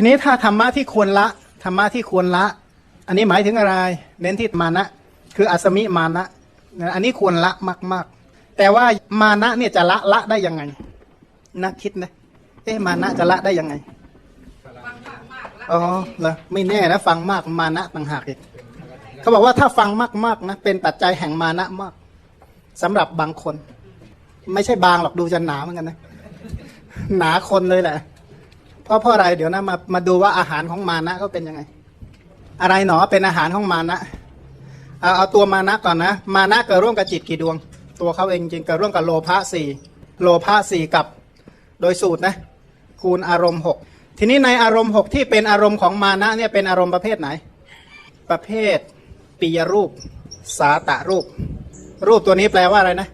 ทีนี้ถ้าธรรมะที่ควรละธรรมะที่ควรละ อันนี้หมายถึงอะไร เน้นที่มานะ คืออัสมิมานะนะอันนี้ควรละมาก ๆ แต่ว่ามานะเนี่ยจะละละได้ยังไงนักคิดนะเอ๊ะมานะจะละได้ยังไงอ๋อเหรอไม่แน่นะฟังมากมานะต่างหากอีกเขาบอกว่าถ้าฟังมากๆนะเป็นปัจจัยแห่งมานะมากสำหรับบางคน ไม่ใช่บางหรอกดูจะหนาเหมือนกันนะหนาคนเลยแหละ เพราะเพราะอะไรเดี๋ยวนะมามาดูว่าอาหารของมานะเขาเป็นยังไง อะไรหนอเป็นอาหารของมานะเอาเอาตัวมานะก่อนนะ มานะเกิดร่วมกับจิตกี่ดวง ตัวเขาเองจริงเกิดร่วมกับโลภะสี่โลภะสี่กับโดยสูตรนะคูณอารมณ์หกทีนี้ในอารมณ์หกที่เป็นอารมณ์ของมานะเนี่ยเป็นอารมณ์ประเภทไหน ประเภทปียรูป สาตะรูป รูปตัวนี้แปลว่าอะไรนะ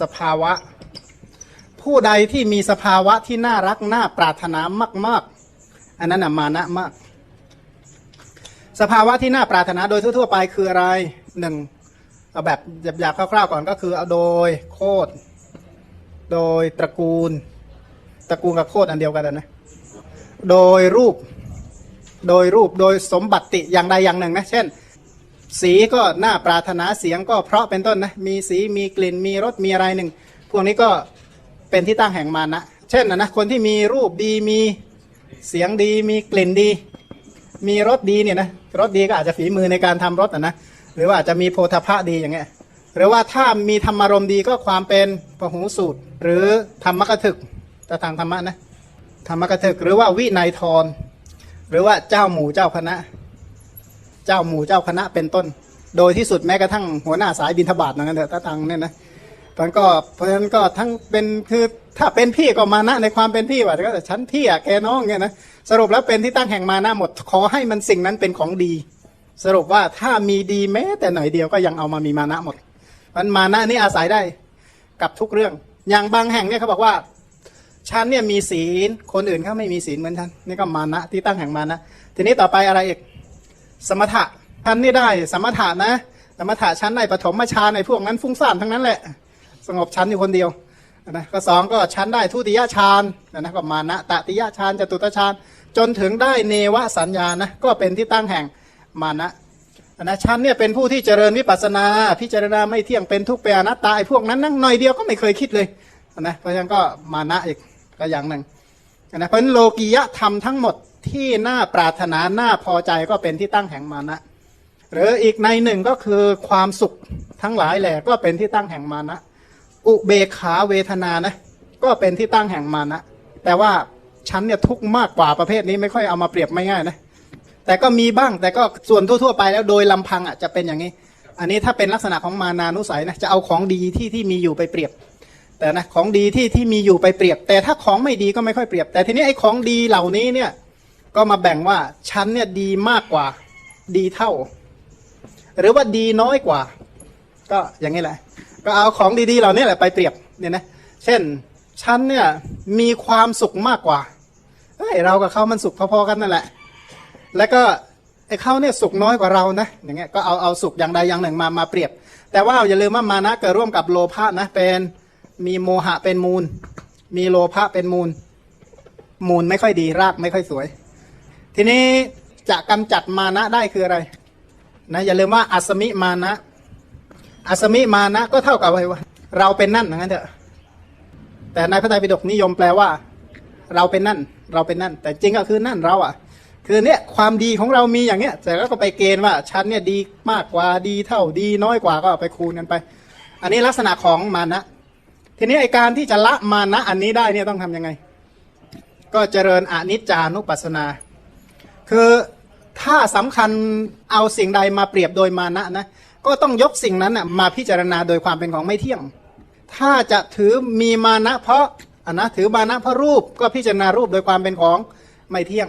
สภาวะ ผู้ใดที่มีสภาวะที่น่ารักน่าปรารถนามาก ๆ อันนั้นนะมานะมาก สภาวะที่น่าปรารถนาโดยทั่ว ๆ ไปคืออะไรหนึ่งเอาแบบหยาบๆคร่าวๆก่อนก็คือเอาโดยโคดโดยตระกูล ตระกูลกับโคดอันเดียวกันนะโดยรูปโดยรูปโดยสมบัติอย่างใดอย่างหนึ่งนะเช่น สีก็น่าปรารถนาเสียงก็เพราะเป็นต้นนะมีสีมีกลิ่นมีรสมีอะไรหนึ่ง พวกนี้ก็ เป็นที่ตั้งแห่งมานะ เช่นนะนะคนที่มีรูปดีมีเสียงดีมีกลิ่นดี มีรสดีเนี่ยนะรสดีก็อาจจะฝีมือในการทำรสนะนะหรือว่าอาจจะมีโพธาภะดีอย่างเงี้ยหรือว่าถ้ามีธรรมารมณ์ดีก็ความเป็นปหูสูตร หรือธรรมกถึกแต่ทางธรรมะนะธรรมกถึกหรือว่าวินัยทรหรือว่าเจ้าหมู่เจ้าคณะ เจ้าหมู่เจ้าคณะเป็นต้น โดยที่สุดแม้กระทั่งหัวหน้าสายบินทบาทนั่นเถอะถ้าทางเนี่ยนะ มันก็เพราะฉะนั้นก็ทั้งเป็นคือถ้าเป็นพี่ก็มานะในความเป็นพี่ว่าก็แต่ฉันพี่อะแกน้องเนี่ยนะสรุปแล้วเป็นที่ตั้งแห่งมานะหมด ขอให้มันสิ่งนั้นเป็นของดี สรุปว่าถ้ามีดีแม้แต่หน่อยเดียวก็ยังเอามามีมานะหมดมันมานะนี่อาศัยได้กับทุกเรื่อง อย่างบางแห่งเนี่ยเขาบอกว่าฉันเนี่ยมีศีลคนอื่นเขาไม่มีศีลเหมือนฉันนี่ก็มานะที่ตั้งแห่งมานะทีนี้ต่อไปอะไรอีกสมถะฉันนี่ได้ สมถะนะ สมถะชั้นในปฐมฌานในพวกนั้นฟุ้งซ่านทั้งนั้นแหละ สงบชั้นอยู่คนเดียวนะก็สองก็ชั้นได้ทุติยฌานนะก็มานะตติยฌานจตุตฌานจนถึงได้เนวสัญญานะก็เป็นที่ตั้งแห่งมานะนะชั้นเนี่ยเป็นผู้ที่เจริญวิปัสนา พิจารณาไม่เที่ยงเป็นทุกข์เป็นอนัตตาไอ้พวกนั้นนั่งหน่อยเดียวก็ไม่เคยคิดเลยนะเพราะฉะนั้นก็มานะอีกก็อย่างหนึ่งนะเพราะนโลกียะธรรมทั้งหมดที่น่าปรารถนาน่าพอใจก็เป็นที่ตั้งแห่งมานะหรืออีกในหนึ่งก็คือความสุขทั้งหลายแหละก็เป็นที่ตั้งแห่งมานะ อุเบกขาเวทนานะ ก็เป็นที่ตั้งแห่งมานะแต่ว่าฉันเนี่ยทุกมากกว่าประเภทนี้ไม่ค่อยเอามาเปรียบไม่ง่ายนะแต่ก็มีบ้างแต่ก็ส่วนทั่วๆไปแล้วโดยลำพังอะจะเป็นอย่างนี้ อันนี้ถ้าเป็นลักษณะของมานานุสัยนะจะเอาของดีที่ที่มีอยู่ไปเปรียบ แต่นะของดีที่ที่มีอยู่ไปเปรียบ แต่ถ้าของไม่ดีก็ไม่ค่อยเปรียบ แต่ทีนี้ไอ้ของดีเหล่านี้เนี่ยก็มาแบ่งว่าฉันเนี่ยดีมากกว่าดีเท่า หรือว่าดีน้อยกว่า ก็อย่างนี้แหละ ก็เอาของดีๆเหล่านี้แหละไปเปรียบเนี่ยนะเช่นฉันเนี่ยมีความสุขมากกว่าเฮ้ยเรากับเขามันสุขพอๆกันนั่นแหละ แล้วก็ไอ้เขาเนี่ยสุขน้อยกว่าเรานะอย่างเงี้ยก็เอาเอาสุขอย่างใดอย่างหนึ่งมามาเปรียบ แต่ว่าอย่าลืมว่ามานะเกิดร่วมกับโลภะนะเป็นมีโมหะเป็นมูล มีโลภะเป็นมูล มูลไม่ค่อยดีรากไม่ค่อยสวย ทีนี้จะกำจัดมานะได้คืออะไรนะอย่าลืมว่าอัสมิมานะ อัสมิมานะก็เท่ากับอะไรวะเราเป็นนั่นอย่างนั้นเถอะแต่ในพระไตรปิฎกนิยมแปลว่า เราเป็นนั่น เราเป็นนั่น แต่จริงก็คือนั่นเราอะ คือเนี่ยความดีของเรามีอย่างเนี้ยแต่แล้วก็ไปเกณฑ์ว่าฉันเนี่ยดีมากกว่าดีเท่าดีน้อยกว่าก็ไปคูณกันไป อันนี้ลักษณะของมานะ ทีนี้ไอการที่จะละมานะอันนี้ได้เนี่ยต้องทำยังไง ก็เจริญอนิจจานุปัสสนา คือถ้าสำคัญเอาสิ่งใดมาเปรียบโดยมานะนะ ก็ต้องยกสิ่งนั้นนะมาพิจารณาโดยความเป็นของไม่เที่ยง ถ้าจะถือมีมานะเพราะอันนะถือมานะเพราะรูปก็พิจารณารูปโดยความเป็นของไม่เที่ยง